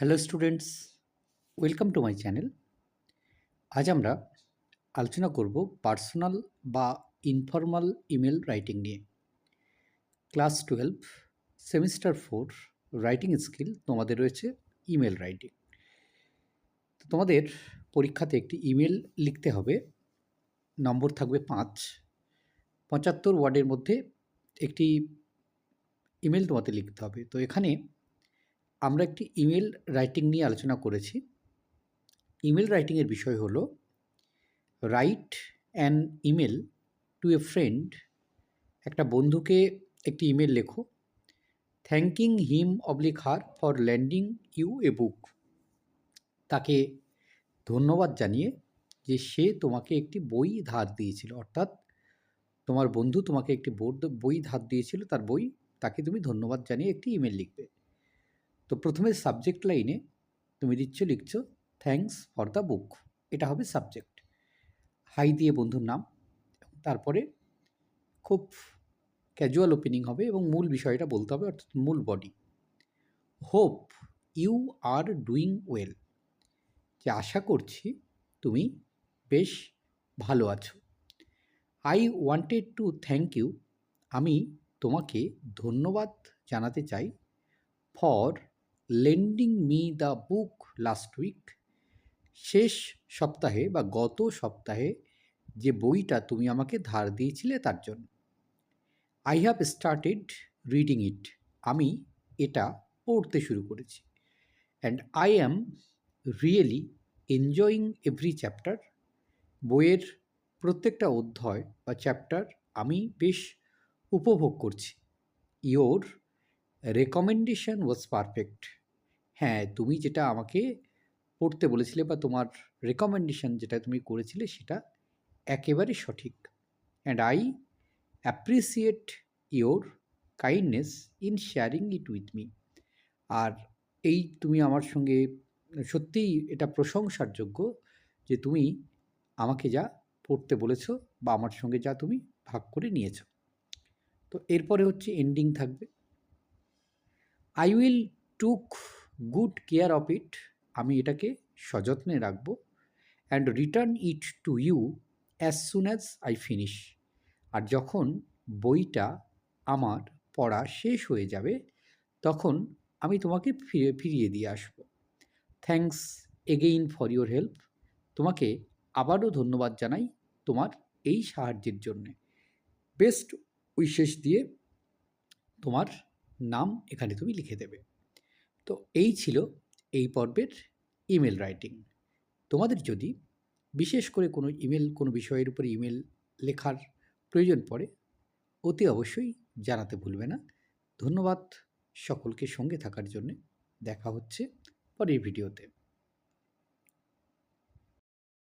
Hello students welcome to my channel আজ আমরা আলোচনা করব পার্সোনাল বা ইনফর্মাল ইমেল রাইটিং নিয়ে। Class twelve semester four writing skill তোমাদের রয়েছে ইমেল রাইটিং তো তোমাদের পরীক্ষাতে একটি ইমেল লিখতে হবে। নম্বর থাকবে পাঁচ। পঁচাত্তর ওয়ার্ডের মধ্যে একটি ইমেল তোমাদের লিখতে হবে। তো এখানে আমরা একটি ইমেল রাইটিং নিয়ে আলোচনা করেছি। ইমেল রাইটিংয়ের বিষয় হলো write an email to a friend একটা বন্ধুকে একটি ইমেল লেখো thanking him oblique her for lending you a book তাকে ধন্যবাদ জানিয়ে যে সে তোমাকে একটি বই ধার দিয়েছিল। অর্থাৎ তোমার বন্ধু তোমাকে একটি বোর্ড, বই ধার দিয়েছিল, তার বই, তাকে তুমি ধন্যবাদ জানিয়ে একটি ইমেল লিখবে। তো প্রথমে সাবজেক্ট লাইনে তুমি দিচ্ছ, লিখছ থ্যাঙ্কস ফর দ্য বুক এটা হবে সাবজেক্ট হাই দিয়ে বন্ধুর নাম। তারপরে খুব ক্যাজুয়াল ওপেনিং হবে এবং মূল বিষয়টা বলতে হবে, অর্থাৎ মূল body hope you are doing well যে আশা করছি তুমি বেশ ভালো আছো। I wanted to thank you আমি তোমাকে ধন্যবাদ জানাতে চাই for lending me the book last week শেষ সপ্তাহে বা গত সপ্তাহে যে বইটা তুমি আমাকে ধার দিয়েছিলে তার জন্য। I have started reading it আমি এটা পড়তে শুরু করেছি। And I am really enjoying every chapter বইয়ের প্রত্যেকটা অধ্যায় বা চ্যাপ্টার আমি বেশ উপভোগ করছি। ইয়োর রেকমেন্ডেশন ওয়াজ পারফেক্ট হ্যাঁ তুমি যেটা আমাকে পড়তে বলেছিলে বা তোমার রেকমেন্ডেশন যেটা তুমি করেছিলে সেটা একেবারে সঠিক। And I appreciate your kindness in sharing it with me আর এই তুমি আমার সঙ্গে সত্যিই এটা প্রশংসার যোগ্য যে তুমি আমাকে যা পড়তে বলেছ বা আমার সঙ্গে যা তুমি ভাগ করে নিয়েছো। তো এরপরে হচ্ছে এন্ডিং থাকবে। I will took good care of it আমি এটাকে সযত্নে রাখব and return it to you as soon as I finish আর যখন বইটা আমার পড়া শেষ হয়ে যাবে, তখন আমি তোমাকে ফিরে, ফিরিয়ে দিয়ে আসব। Thanks again for your help তোমাকে আবারও ধন্যবাদ জানাই তোমার এই সাহায্যের জন্যে। বেস্ট উইশেস দিয়ে তোমার নাম এখানে তুমি লিখে দেবে। তো এই ছিল এই পর্বের ইমেল রাইটিং তোমাদের যদি বিশেষ করে কোনো ইমেল কোনো বিষয়ের উপরে ইমেল লেখার প্রয়োজন পড়ে, অতি অবশ্যই জানাতে ভুলবে না। ধন্যবাদ সকলকে সঙ্গে থাকার জন্যে। দেখা হচ্ছে পরের ভিডিওতে